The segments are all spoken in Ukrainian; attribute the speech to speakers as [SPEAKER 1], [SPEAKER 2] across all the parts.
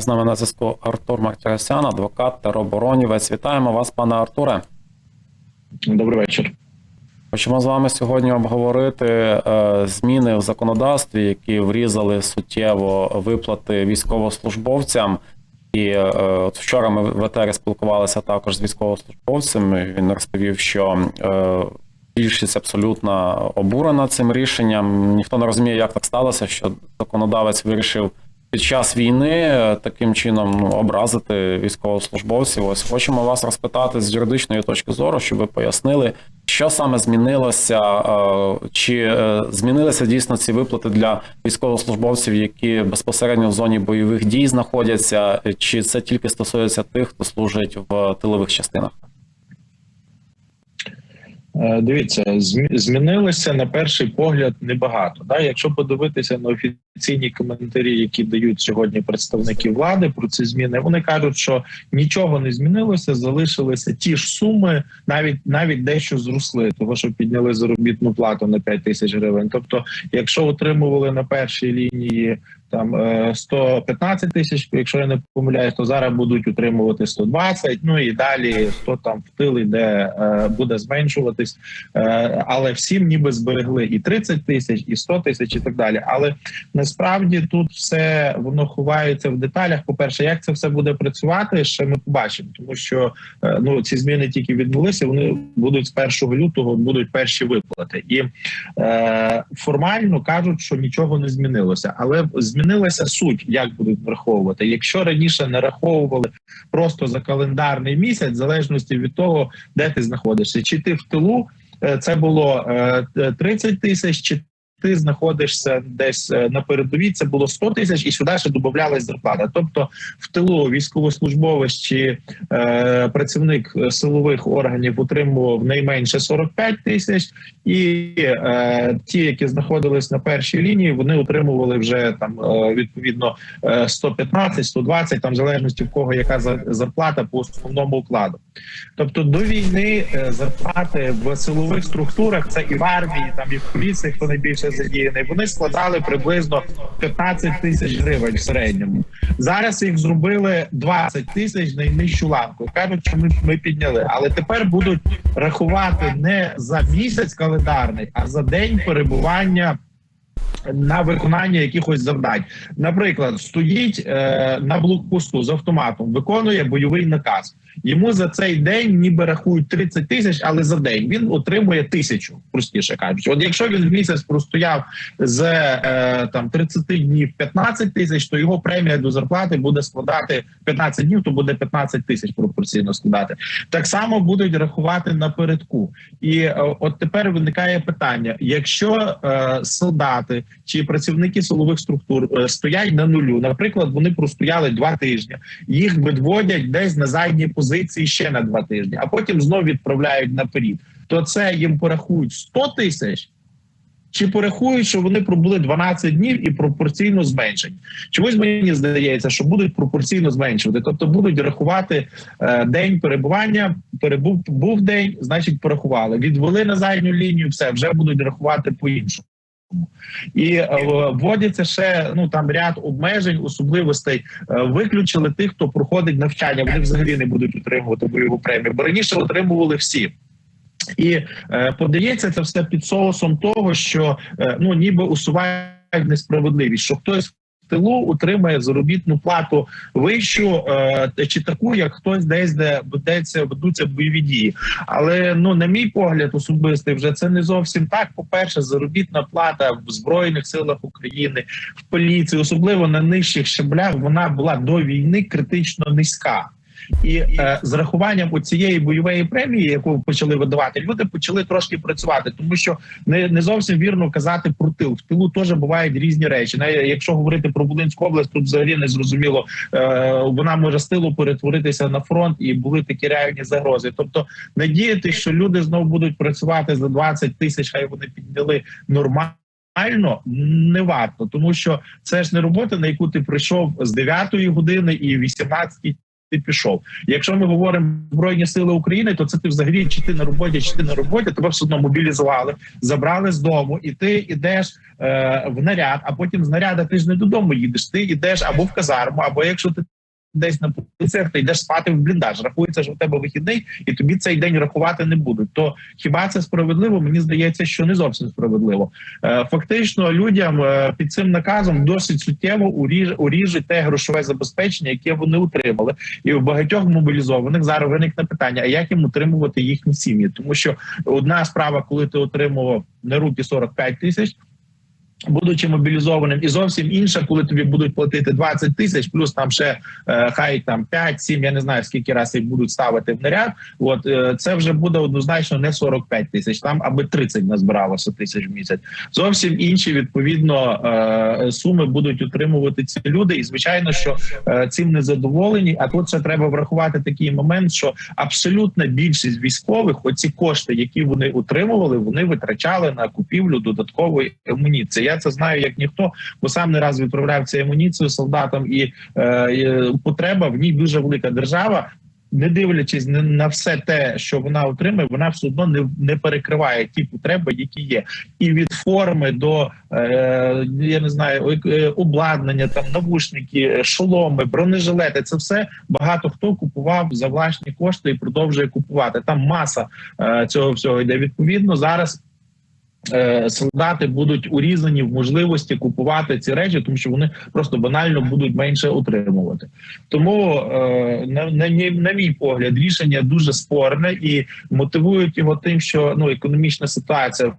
[SPEAKER 1] З нами на зв'язку Артур Мартіросян, адвокат тероборонівець. Вітаємо вас, пане Артуре.
[SPEAKER 2] Добрий вечір.
[SPEAKER 1] Хочемо з вами сьогодні обговорити е, зміни в законодавстві, які врізали суттєво виплати військовослужбовцям. І е, от вчора ми в етері спілкувалися також з військовослужбовцем. Він розповів, що е, більшість абсолютно обурена цим рішенням. Ніхто не розуміє, як так сталося, що законодавець вирішив під час війни е, таким чином ну, образити військовослужбовців. Ось хочемо вас розпитати з юридичної точки зору, щоб ви пояснили, що саме змінилося, е, чи е, змінилися дійсно ці виплати для військовослужбовців, які безпосередньо в зоні бойових дій знаходяться, чи це тільки стосується тих, хто служить в тилових частинах?
[SPEAKER 2] Е, Дивіться, змі- змінилося на перший погляд небагато. Да? Якщо подивитися на офіційні коментарі, які дають сьогодні представники влади про ці зміни, вони кажуть, що нічого не змінилося, залишилися ті ж суми, навіть навіть дещо зросли, того що підняли заробітну плату на 5 тисяч гривень. Тобто, якщо отримували на першій лінії там е, 115 тисяч, якщо я не помиляюсь, то зараз будуть утримувати 120, ну і далі 100 там в тил іде, е, буде зменшуватись, Е, але всім ніби зберегли і 30 тисяч, і 100 тисяч, і так далі. Але насправді тут все воно ховається в деталях. По перше, як це все буде працювати, ще ми побачимо, тому що е, ну ці зміни тільки відбулися. Вони будуть з 1 лютого, будуть перші виплати, і е, формально кажуть, що нічого не змінилося, але змінилася суть, як будуть враховувати. Якщо раніше не раховували просто за календарний місяць, в залежності від того, де ти знаходишся, чи ти в тилу. е, Це було е, 30 тисяч, чи ти знаходишся десь е, на передовій. Це було 100 тисяч, і сюди ще додавалась зарплата. Тобто, в тилу військовослужбовець чи е, працівник е, силових органів отримував найменше 45 тисяч, і е, ті, які знаходились на першій лінії, вони отримували вже там е, відповідно е, 115, 120, там в залежності в кого яка за- зарплата по основному укладу. Тобто до війни зарплати в силових структурах, це і в армії, там і в поліції, хто найбільше задіяний, вони складали приблизно 15 тисяч гривень в середньому. Зараз їх зробили 20 тисяч найнижчу ланку. Кажуть, що ми, ми підняли, але тепер будуть рахувати не за місяць календарний, а за день перебування. На виконання якихось завдань, наприклад, стоїть е, на блокпосту з автоматом, виконує бойовий наказ. Йому за цей день ніби рахують 30 тисяч, але за день він отримує тисячу, простіше кажучи. От якщо він в місяць простояв з е, там 30 днів 15 тисяч, то його премія до зарплати буде складати 15 днів, то буде 15 тисяч пропорційно складати. Так само будуть рахувати напередку. І е, от тепер виникає питання: якщо е, солдати чи працівники силових структур е, стоять на нулю, наприклад, вони простояли два тижні, їх відводять десь на задні позиції ще на два тижні, а потім знов відправляють наперед, то це їм порахують 100 тисяч. Чи порахують, що вони пробули 12 днів і пропорційно зменшать? Чомусь мені здається, що будуть пропорційно зменшувати, тобто будуть рахувати е, день перебування. Перебув був день, значить порахували. Відвели на задню лінію, все вже будуть рахувати по іншому. І е, вводяться ще ну там ряд обмежень, особливостей. Е, виключили тих, хто проходить навчання. Вони взагалі не будуть отримувати бойову премію, бо раніше отримували всі. І е, подається це все під соусом того, що е, ну ніби усувають несправедливість, що хтось тилу отримає заробітну плату вищу е, чи таку, як хтось десь де ведеться, ведуться бойові дії. Але ну на мій погляд, особистий вже це не зовсім так. По перше, заробітна плата в збройних силах України, в поліції, особливо на нижчих щаблях, вона була до війни критично низька. І е, з рахуванням у цієї бойової премії, яку почали видавати, люди почали трошки працювати, тому що не, не зовсім вірно казати про тил. В тилу теж бувають різні речі. Навіть якщо говорити про Волинську область, тут взагалі не зрозуміло. Е, вона може з тилу перетворитися на фронт, і були такі реальні загрози. Тобто, надіятися, що люди знову будуть працювати за 20 тисяч, хай вони підняли нормально. Реально не варто, тому що це ж не робота, на яку ти прийшов з 9 години і 18 ти пішов. Якщо ми говоримо збройні сили України, то це ти взагалі чи ти на роботі, чи ти на роботі, тебе все одно мобілізували, забрали з дому, і ти йдеш е, в наряд, а потім з наряда ти ж не додому їдеш. Ти йдеш або в казарму, або якщо ти десь на позиціях, ти йдеш спати в бліндаж. Рахується, що в тебе вихідний, і тобі цей день рахувати не будуть. То хіба це справедливо? Мені здається, що не зовсім справедливо. Е, Фактично, людям е, під цим наказом досить суттєво уріж, те грошове забезпечення, яке вони отримали, і у багатьох мобілізованих зараз виникне питання: а як їм утримувати їхні сім'ї? Тому що одна справа, коли ти отримував на руки 45 тисяч. Будучи мобілізованим, і зовсім інша, коли тобі будуть платити 20 тисяч, плюс там ще е, хай там 5-7, я не знаю скільки разів їх будуть ставити в наряд. От е, це вже буде однозначно не 45 тисяч, там аби 30 назбиралося тисяч в місяць. Зовсім інші відповідно е, суми будуть утримувати ці люди. І звичайно, що е, цим не задоволені. А тут ще треба врахувати такий момент, що абсолютна більшість військових, оці кошти, які вони утримували, вони витрачали на купівлю додаткової амуніції. Я це знаю як ніхто, бо сам не раз відправляв цю амуніцію солдатам, і е, потреба в ній дуже велика держава. Не дивлячись на, все те, що вона отримує, вона все одно не, не перекриває ті потреби, які є, і від форми до е, я не знаю е, обладнання, там навушники, шоломи, бронежилети. Це все багато хто купував за власні кошти і продовжує купувати. Там маса е, цього всього йде. Відповідно зараз. Е, Солдати будуть урізані в можливості купувати ці речі, тому що вони просто банально будуть менше отримувати. Тому е, на, на, на мій погляд, рішення дуже спорне і мотивують його тим, що ну економічна ситуація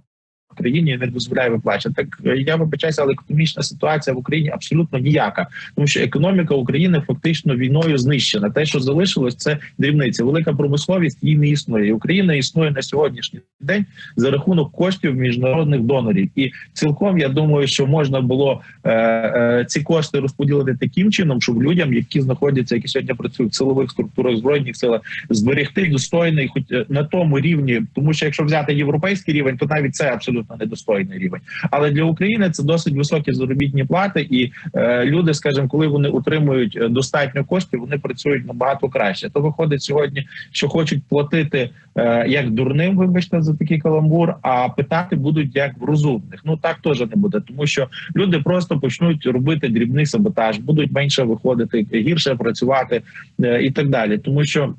[SPEAKER 2] в країні не дозволяє виплачувати. Так е, я вибачаюся, але економічна ситуація в Україні абсолютно ніяка, тому що економіка України фактично війною знищена. Те, що залишилось, це дрібниця. Велика промисловість її не існує. Україна існує на сьогоднішній день за рахунок коштів міжнародних донорів. І цілком я думаю, що можна було е, е, ці кошти розподілити таким чином, щоб людям, які знаходяться, які сьогодні працюють в силових структурах збройних сил, зберегти достойний, хоч е, на тому рівні, тому що якщо взяти європейський рівень, то навіть це абсолютно недостойний рівень. Але для України це досить високі заробітні плати, і е, люди, скажімо, коли вони отримують е, достатньо коштів, вони працюють набагато краще. То виходить сьогодні, що хочуть платити е, як дурним, вибачте, за такий каламбур, а питати будуть як в розумних. Ну так теж не буде, тому що люди просто почнуть робити дрібний саботаж, будуть менше виходити, гірше працювати е, і так далі, тому що.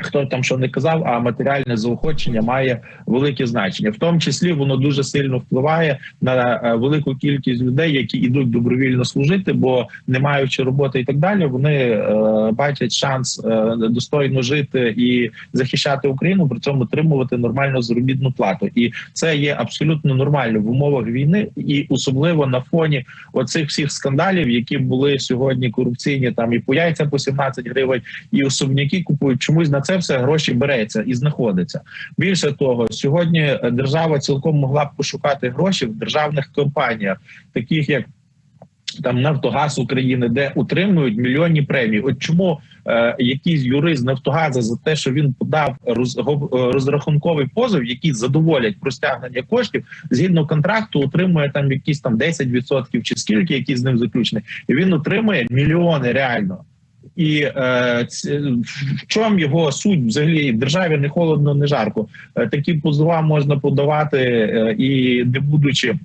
[SPEAKER 2] Хто там що не казав, а матеріальне заохочення має велике значення, в тому числі воно дуже сильно впливає на е, велику кількість людей, які йдуть добровільно служити, бо не маючи роботи і так далі, вони е, бачать шанс е, достойно жити і захищати Україну, при цьому отримувати нормальну заробітну плату, і це є абсолютно нормально в умовах війни, і особливо на фоні оцих всіх скандалів, які були сьогодні корупційні, там і по яйця по 17 гривень, і особняки купують. Чомусь на це все гроші береться і знаходиться. Більше того, сьогодні держава цілком могла б пошукати гроші в державних компаніях, таких як. Там Нафтогаз України, де утримують мільйонні премії. От чому е, якийсь юрист Нафтогаза за те, що він подав роз, е, розрахунковий позов, який задоволять про стягнення коштів, згідно контракту, отримує там якісь там 10% чи скільки, які з ним заключені, і він отримує мільйони реально. І е, в чому його суть взагалі в державі не холодно, не жарко. Е, такі позова можна подавати е, і не будучи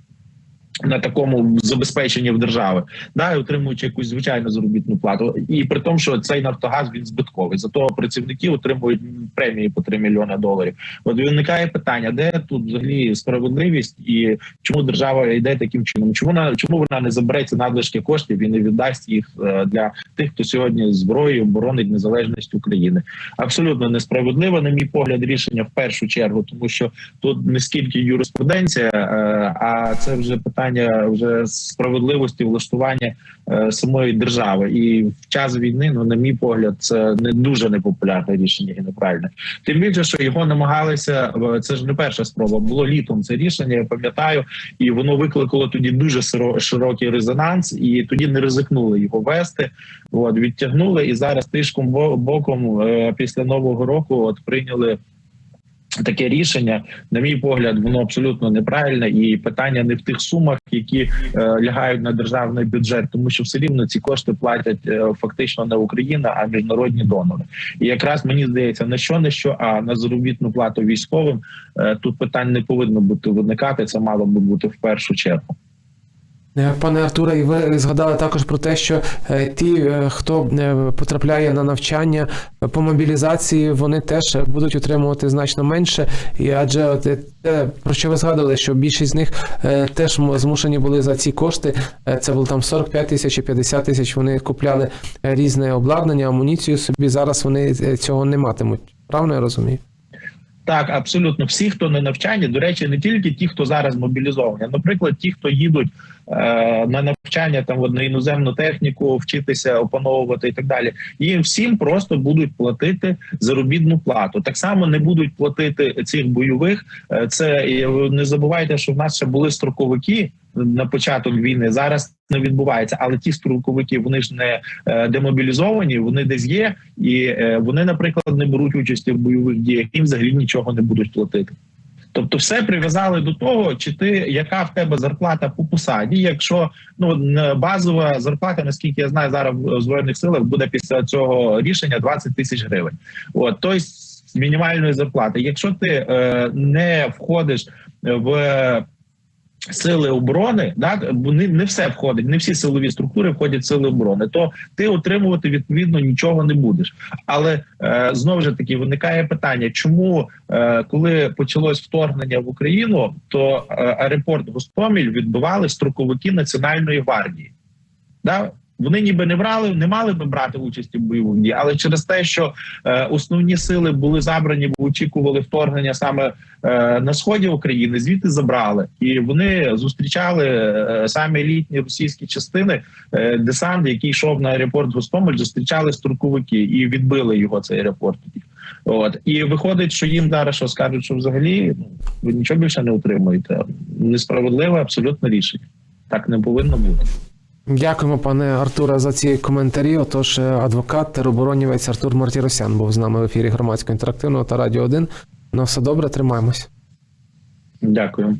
[SPEAKER 2] на такому забезпеченні в держави, да, і отримуючи якусь звичайну заробітну плату, і при тому, що цей Нафтогаз він збитковий. Зато працівники отримують премії по 3 мільйони доларів. От виникає питання, де тут взагалі справедливість і чому держава йде таким чином? Чому вона чому вона не забере ці надлишки коштів і не віддасть їх е, для тих, хто сьогодні зброєю боронить незалежність України? Абсолютно несправедливо, на мій погляд, рішення в першу чергу, тому що тут не скільки юриспруденція, е, а це вже питання вже справедливості влаштування е, самої держави. І в час війни, ну на мій погляд, це не дуже непопулярне рішення і неправильне. Тим більше, що його намагалися. Це ж не перша спроба. Було літом це рішення. Я пам'ятаю, і воно викликало тоді дуже широкий резонанс, і тоді не ризикнули його вести. От відтягнули, і зараз тишком бо- боком е, після нового року от прийняли Таке рішення, на мій погляд, воно абсолютно неправильне, і питання не в тих сумах, які е, лягають на державний бюджет, тому що все рівно ці кошти платять е, фактично не Україна, а міжнародні донори. І якраз мені здається, на що не що, а на заробітну плату військовим е, тут питань не повинно бути виникати. Це мало би бути в першу чергу.
[SPEAKER 3] Е, Пане Артуре, і ви згадали також про те, що е, ті, е, хто потрапляє на навчання по мобілізації, вони теж будуть отримувати значно менше. І адже те, про що ви згадували, що більшість з них теж змушені були за ці кошти. Це було там 45 тисяч і 50 тисяч. Вони купляли різне обладнання, амуніцію собі. Зараз вони цього не матимуть. Правильно я розумію?
[SPEAKER 2] Так, абсолютно всі, хто на навчанні, до речі, не тільки ті, хто зараз мобілізовані, наприклад, ті, хто їдуть на навчання там в іноземну техніку, вчитися опановувати і так далі. Їм всім просто будуть платити заробітну плату. Так само не будуть платити цих бойових. Е, Це не забувайте, що в нас ще були строковики на початок війни. Зараз не відбувається, але ті строковики вони ж не е, демобілізовані, вони десь є, і е, вони, наприклад, не беруть участі в бойових діях, їм взагалі нічого не будуть платити. Тобто, все прив'язали до того, чи ти яка в тебе зарплата по посаді. Якщо ну базова зарплата, наскільки я знаю, зараз в збройних силах буде після цього рішення 20 тисяч гривень. От тобто з мінімальної зарплати. Якщо ти е, не входиш в сили оборони, бо не, не все входить, не всі силові структури входять в сили оборони, то ти отримувати відповідно нічого не будеш. Але е, знову ж таки виникає питання, чому е, коли почалось вторгнення в Україну, то е, аеропорт Гостоміль відбивали строковики Національної гвардії. Да? Вони ніби не брали, не мали би брати участі в бойових діях, але через те, що е, основні сили були забрані, бо очікували вторгнення саме е, на сході України, звідти забрали, і вони зустрічали е, самі елітні російські частини. Е, десант, який йшов на аеропорт Гостомель, зустрічали строковики і відбили його цей аеропорт. От і виходить, що їм зараз що скажуть, що взагалі ну, ви нічого більше не отримуєте. Несправедливе абсолютно рішення. Так не повинно бути.
[SPEAKER 3] Дякуємо, пане Артуре, за ці коментарі. Отож, е, адвокат, тероборонівець Артур Мартіросян був з нами в ефірі громадського інтерактивного та радіо 1. Ну, все добре, тримаємось.
[SPEAKER 2] Дякую.